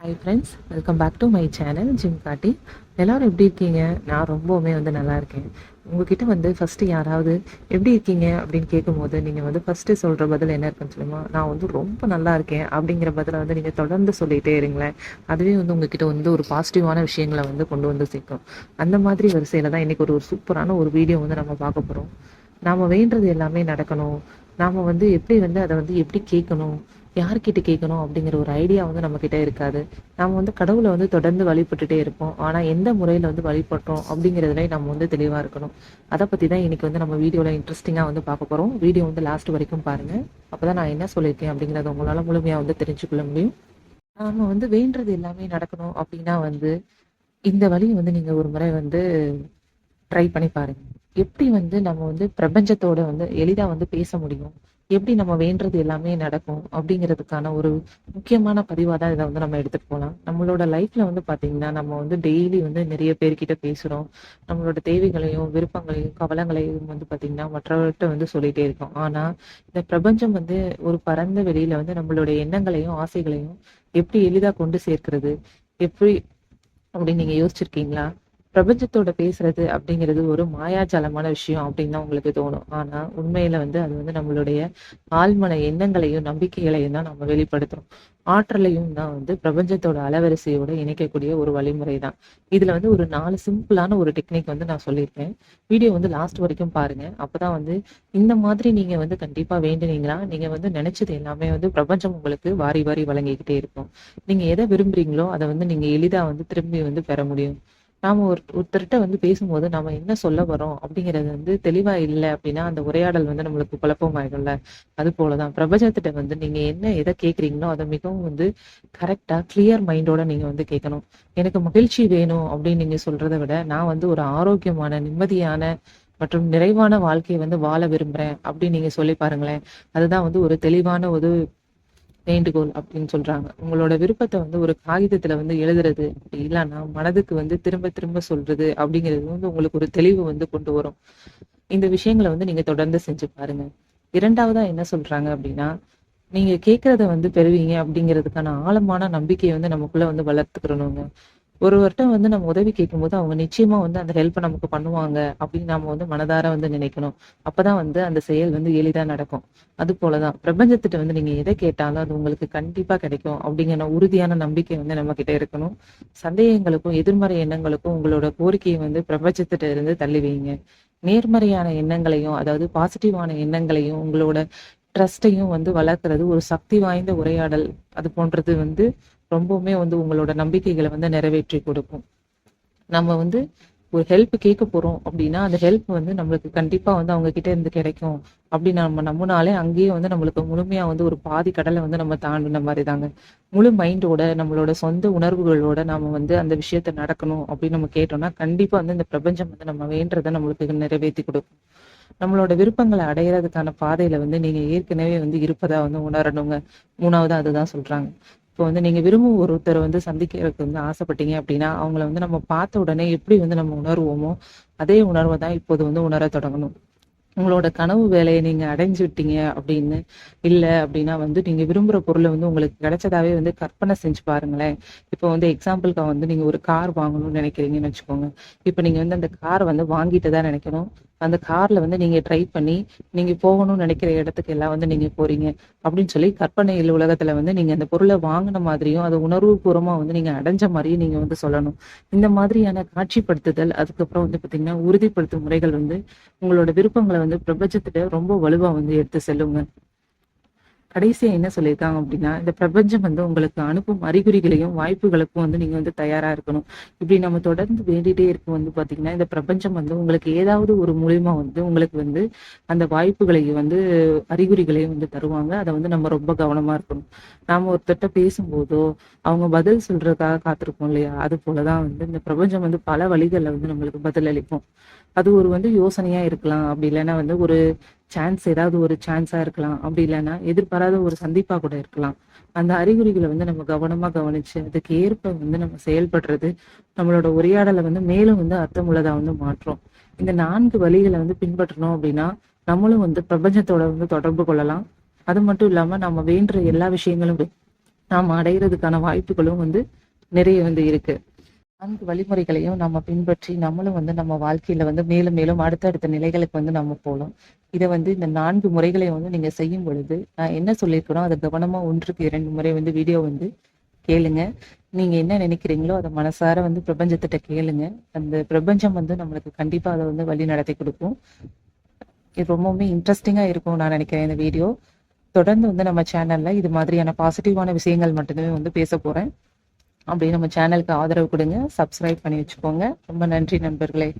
Hi friends welcome back to my channel gym காட்டி எல்லாரும் எப்படி இருக்கீங்க? நான் ரொம்பவுமே வந்து நல்லா இருக்கேன். உங்ககிட்ட வந்து ஃபஸ்ட்டு யாராவது எப்படி இருக்கீங்க அப்படின்னு கேட்கும்போது நீங்கள் வந்து ஃபஸ்ட்டு சொல்கிற பதில் என்ன இருக்குன்னு சொல்லுமா நான் வந்து ரொம்ப நல்லா இருக்கேன் அப்படிங்கிற பதிலை வந்து நீங்கள் தொடர்ந்து சொல்லிகிட்டே இருங்களேன். அதுவே வந்து உங்ககிட்ட வந்து ஒரு பாசிட்டிவான விஷயங்களை வந்து கொண்டு வந்து சேர்க்கும். அந்த மாதிரி வரிசையில் தான் இன்றைக்கி ஒரு ஒரு சூப்பரான ஒரு வீடியோ வந்து நம்ம பார்க்க போகிறோம் நாம் வேண்டது எல்லாமே நடக்கணும். நாம் வந்து எப்படி வந்து அதை வந்து எப்படி கேட்கணும்? யார்கிட்ட கேட்கணும் அப்படிங்கிற ஒரு ஐடியா வந்து நம்மக்கிட்ட இருக்காது. நம்ம வந்து கடவுளை வந்து தொடர்ந்து வழிபட்டுட்டே இருப்போம். ஆனால் எந்த முறையில் வந்து வழிபட்டோம் அப்படிங்கிறதுலேயே நம்ம வந்து தெளிவாக இருக்கணும். அதை பற்றி தான் இன்னைக்கு வந்து நம்ம வீடியோவில் இன்ட்ரெஸ்டிங்காக வந்து பார்க்க போகிறோம் வீடியோ வந்து லாஸ்ட் வரைக்கும் பாருங்கள் அப்போ தான் நான் என்ன சொல்லியிருக்கேன் அப்படிங்கறத உங்களால் முழுமையாக வந்து தெரிஞ்சுக்கொள்ள முடியும். நாம் வந்து வேண்டது எல்லாமே நடக்கணும் அப்படின்னா வந்து இந்த வழியை வந்து நீங்கள் ஒரு முறை வந்து ட்ரை பண்ணி பாருங்கள் எப்படி வந்து நம்ம வந்து பிரபஞ்சத்தோட வந்து எளிதாக வந்து பேச முடியும்? எப்படி நம்ம வேண்டது எல்லாமே நடக்கும் அப்படிங்கிறதுக்கான ஒரு முக்கியமான பதிவாக தான் இதை வந்து நம்ம எடுத்துகிட்டு போகலாம் நம்மளோட லைஃப்பில் வந்து பார்த்தீங்கன்னா நம்ம வந்து டெய்லி வந்து நிறைய பேர்கிட்ட பேசுகிறோம் நம்மளோட தேவைகளையும் விருப்பங்களையும் கவலங்களையும் வந்து பார்த்தீங்கன்னா மற்றவர்கிட்ட வந்து சொல்லிகிட்டே இருக்கோம். ஆனால் இந்த பிரபஞ்சம் வந்து ஒரு பரந்த வெளியில் வந்து நம்மளுடைய எண்ணங்களையும் ஆசைகளையும் எப்படி எளிதாக கொண்டு சேர்க்கிறது? எப்படி அப்படின்னு நீங்கள் யோசிச்சிருக்கீங்களா? பிரபஞ்சத்தோட பேசுறது அப்படிங்கிறது ஒரு மாயாஜாலமான விஷயம் அப்படின்னு தான் உங்களுக்கு தோணும். ஆனா உண்மையில வந்து அது வந்து நம்மளுடைய ஆழ்மன எண்ணங்களையும் நம்பிக்கைகளையும் தான் நம்ம வெளிப்படுத்துறோம். ஆற்றலையும் தான் வந்து பிரபஞ்சத்தோட அலவரிசையோட இணைக்கக்கூடிய ஒரு வழிமுறை தான். இதுல வந்து ஒரு நாலு சிம்பிளான ஒரு டெக்னிக் வந்து நான் சொல்லியிருக்கேன். வீடியோ வந்து லாஸ்ட் வரைக்கும் பாருங்க. அப்பதான் வந்து இந்த மாதிரி நீங்க வந்து கண்டிப்பா வேண்டினீங்களா நீங்க வந்து நினைச்சது எல்லாமே வந்து பிரபஞ்சம் உங்களுக்கு வாரி வாரி வழங்கிக்கிட்டே இருக்கும். நீங்க எதை விரும்புறீங்களோ அதை வந்து நீங்க எளிதா வந்து திரும்பி வந்து பெற முடியும். நாம ஒரு ஒருத்தர்கிட்ட வந்து பேசும்போது நாம என்ன சொல்ல வரோம் அப்படிங்கறது வந்து தெளிவா இல்லை அப்படின்னா அந்த உரையாடல் வந்து நம்மளுக்கு குழப்பமாயிடும்ல. அது போலதான். பிரபஞ்சத்திட்ட வந்து நீங்க என்ன எதை கேக்குறீங்களோ அதை மிகவும் வந்து கரெக்டா கிளியர் மைண்டோட நீங்க வந்து கேட்கணும் எனக்கு மகிழ்ச்சி வேணும் அப்படின்னு நீங்க சொல்றதை விட நான் வந்து ஒரு ஆரோக்கியமான நிம்மதியான மற்றும் நிறைவான வாழ்க்கையை வந்து வாழ விரும்புறேன் அப்படின்னு நீங்க சொல்லி பாருங்களேன். அதுதான் வந்து ஒரு தெளிவான ஒரு வேண்டுகோள் அப்படின்னு சொல்றாங்க. உங்களோட விருப்பத்தை வந்து ஒரு காகிதத்துல வந்து எழுதுறது அப்படி இல்லைன்னா மனதுக்கு வந்து திரும்ப திரும்ப சொல்றது அப்படிங்கிறது வந்து உங்களுக்கு ஒரு தெளிவு வந்து கொண்டு வரும். இந்த விஷயங்களை வந்து நீங்க தொடர்ந்து செஞ்சு பாருங்க. இரண்டாவதா என்ன சொல்றாங்க அப்படின்னா நீங்க கேட்கறத வந்து பெறுவீங்க அப்படிங்கிறதுக்கான ஆழமான நம்பிக்கையை வந்து நமக்குள்ள வந்து வளர்த்துக்கிறணுங்க ஒருவர்கிட்ட வந்து நம்ம உதவி கேட்கும்போது அவங்க நிச்சயமா வந்து அந்த ஹெல்ப் நமக்கு பண்ணுவாங்க அப்படின்னு நாம வந்து மனதார வந்து நினைக்கணும். அப்பதான் வந்து அந்த செயல் வந்து எளிதா நடக்கும். அது போலதான். பிரபஞ்சத்திட்ட வந்து நீங்க எதை கேட்டாலும் அது உங்களுக்கு கண்டிப்பா கிடைக்கும் அப்படிங்கிற உறுதியான நம்பிக்கை வந்து நம்ம கிட்ட இருக்கணும். சந்தேகங்களுக்கும் எதிர்மறை எண்ணங்களுக்கும் உங்களோட கோரிக்கையை வந்து பிரபஞ்சத்திட்ட இருந்து தள்ளி வைங்க. நேர்மறையான எண்ணங்களையும் அதாவது பாசிட்டிவான எண்ணங்களையும் உங்களோட ட்ரஸ்டையும் வந்து வளர்க்கறது ஒரு சக்தி வாய்ந்த உரையாடல். அது போன்றது வந்து ரொம்பவுமே வந்து உங்களோட நம்பிக்கைகளை வந்து நிறைவேற்றி கொடுக்கும். நம்ம வந்து ஒரு ஹெல்ப் கேட்க போறோம் அப்படின்னா அந்த ஹெல்ப் வந்து நம்மளுக்கு கண்டிப்பா வந்து அவங்க கிட்ட இருந்து கிடைக்கும். அப்படின்னு நம்ம நம்பினாலே அங்கேயே வந்து நம்மளுக்கு முழுமையா வந்து ஒரு பாதி கடலை வந்து நம்ம தாண்டின மாதிரி தாங்க முழு மைண்டோட நம்மளோட சொந்த உணர்வுகளோட நாம வந்து அந்த விஷயத்த நடக்கணும் அப்படின்னு நம்ம கேட்டோம்னா கண்டிப்பா வந்து இந்த பிரபஞ்சம் வந்து நம்ம வேண்டதை நம்மளுக்கு நிறைவேற்றி கொடுக்கும். நம்மளோட விருப்பங்களை அடையிறதுக்கான பாதையில வந்து நீங்க ஏற்கனவே வந்து இருப்பதா வந்து உணரணுங்க. மூணாவது அதுதான் சொல்றாங்க. இப்போ வந்து நீங்க விரும்பும் ஒருத்தரை வந்து சந்திக்கிறதுக்கு வந்து ஆசைப்பட்டீங்க அப்படின்னா அவங்கள வந்து நம்ம பார்த்த உடனே எப்படி வந்து நம்ம உணர்வோமோ அதே உணர்வை தான் இப்போது வந்து உணர தொடங்கணும். உங்களோட கனவு வேலையை நீங்க அடைஞ்சு விட்டீங்க அப்படின்னு இல்ல அப்படின்னா வந்து நீங்க விரும்புற பொருளை வந்து உங்களுக்கு கிடைச்சதாவே வந்து கற்பனை செஞ்சு பாருங்களேன். இப்போ வந்து எக்ஸாம்பிளுக்கு வந்து நீங்க ஒரு கார் வாங்கணும்னு நினைக்கிறீங்கன்னு வச்சுக்கோங்க. இப்போ நீங்க வந்து அந்த கார் வந்து வாங்கிட்டு தான் நினைக்கணும். அந்த கார்ல வந்து நீங்க ட்ரை பண்ணி நீங்க போகணும்னு நினைக்கிற இடத்துக்கு எல்லாம் வந்து நீங்க போறீங்க. அப்படின்னு சொல்லி கற்பனையில் உலகத்துல வந்து நீங்க அந்த பொருளை வாங்கின மாதிரியும் அதை உணர்வு பூர்வமா வந்து நீங்க அடைஞ்ச மாதிரியும் நீங்க வந்து சொல்லணும். இந்த மாதிரியான காட்சிப்படுத்துதல் அதுக்கப்புறம் வந்து பாத்தீங்கன்னா உறுதிப்படுத்தும் முறைகள் வந்து உங்களோட விருப்பங்களை வந்து பிரபஞ்சத்திட்ட ரொம்ப வலுவா வந்து எடுத்து செல்லுங்க. கடைசியா என்ன சொல்லியிருக்காங்க அப்படின்னா இந்த பிரபஞ்சம் வந்து உங்களுக்கு அனுப்பும் அறிகுறிகளையும் வாய்ப்புகளுக்கும் வந்து நீங்க வந்து தயாரா இருக்கணும். இப்படி நம்ம தொடர்ந்து வேண்டிட்டே இருக்கும் வந்து பாத்தீங்கன்னா இந்த பிரபஞ்சம் வந்து உங்களுக்கு ஏதாவது ஒரு மூலியமா வந்து உங்களுக்கு வந்து அந்த வாய்ப்புகளையும் வந்து அறிகுறிகளையும் வந்து தருவாங்க. அதை வந்து நம்ம ரொம்ப கவனமா இருக்கணும். நாம ஒருத்தட்ட பேசும்போதோ அவங்க பதில் சொல்றதுக்காக காத்திருப்போம் இல்லையா? அது போலதான் வந்து இந்த பிரபஞ்சம் வந்து பல வழிகளில் வந்து நம்மளுக்கு பதில் அளிக்கும். அது ஒரு வந்து யோசனையா இருக்கலாம். அப்படி இல்லைன்னா வந்து ஒரு சான்ஸ் ஏதாவது ஒரு சான்ஸா இருக்கலாம். அப்படி இல்லைன்னா எதிர்பாராத ஒரு சந்திப்பா கூட இருக்கலாம். அந்த அறிகுறிகளை வந்து நம்ம கவனமா கவனிச்சு அதுக்கு ஏற்ப வந்து நம்ம செயல்படுறது நம்மளோட உரையாடலை வந்து மேலும் வந்து அர்த்தமுள்ளதா வந்து மாற்றும். இந்த நான்கு வழிகளை வந்து பின்பற்றணும் அப்படின்னா நம்மளும் வந்து பிரபஞ்சத்தோட வந்து தொடர்பு கொள்ளலாம். அது மட்டும் இல்லாம நம்ம வேண்டுற எல்லா விஷயங்களும் நாம் அடைகிறதுக்கான வாய்ப்புகளும் வந்து நிறைய வந்து இருக்கு. நான்கு வழிமுறைகளையும் நம்ம பின்பற்றி நம்மளும் வந்து நம்ம வாழ்க்கையில வந்து மேலும் மேலும் அடுத்தடுத்த நிலைகளுக்கு வந்து நம்ம போகலாம் இதை வந்து இந்த நான்கு முறைகளை வந்து நீங்க செய்யும் பொழுது நான் என்ன சொல்லியிருக்கிறோம் அதை கவனமா ஒன்றுக்கு இரண்டு முறை வந்து வீடியோ வந்து கேளுங்க. நீங்க என்ன நினைக்கிறீங்களோ அதை மனசார வந்து பிரபஞ்சத்திட்ட கேளுங்க. அந்த பிரபஞ்சம் வந்து நம்மளுக்கு கண்டிப்பா அதை வந்து வழி நடத்தி கொடுக்கும். இது ரொம்பவுமே இன்ட்ரெஸ்டிங்கா இருக்கும் நான் நினைக்கிறேன் இந்த வீடியோ. தொடர்ந்து வந்து நம்ம சேனல்ல இது மாதிரியான பாசிட்டிவான விஷயங்கள் மட்டுமே வந்து பேச போறேன். அப்படி நம்ம சேனலுக்கு ஆதரவு கொடுங்க. சப்ஸ்கிரைப் பண்ணி வச்சுக்கோங்க. ரொம்ப நன்றி நண்பர்களே.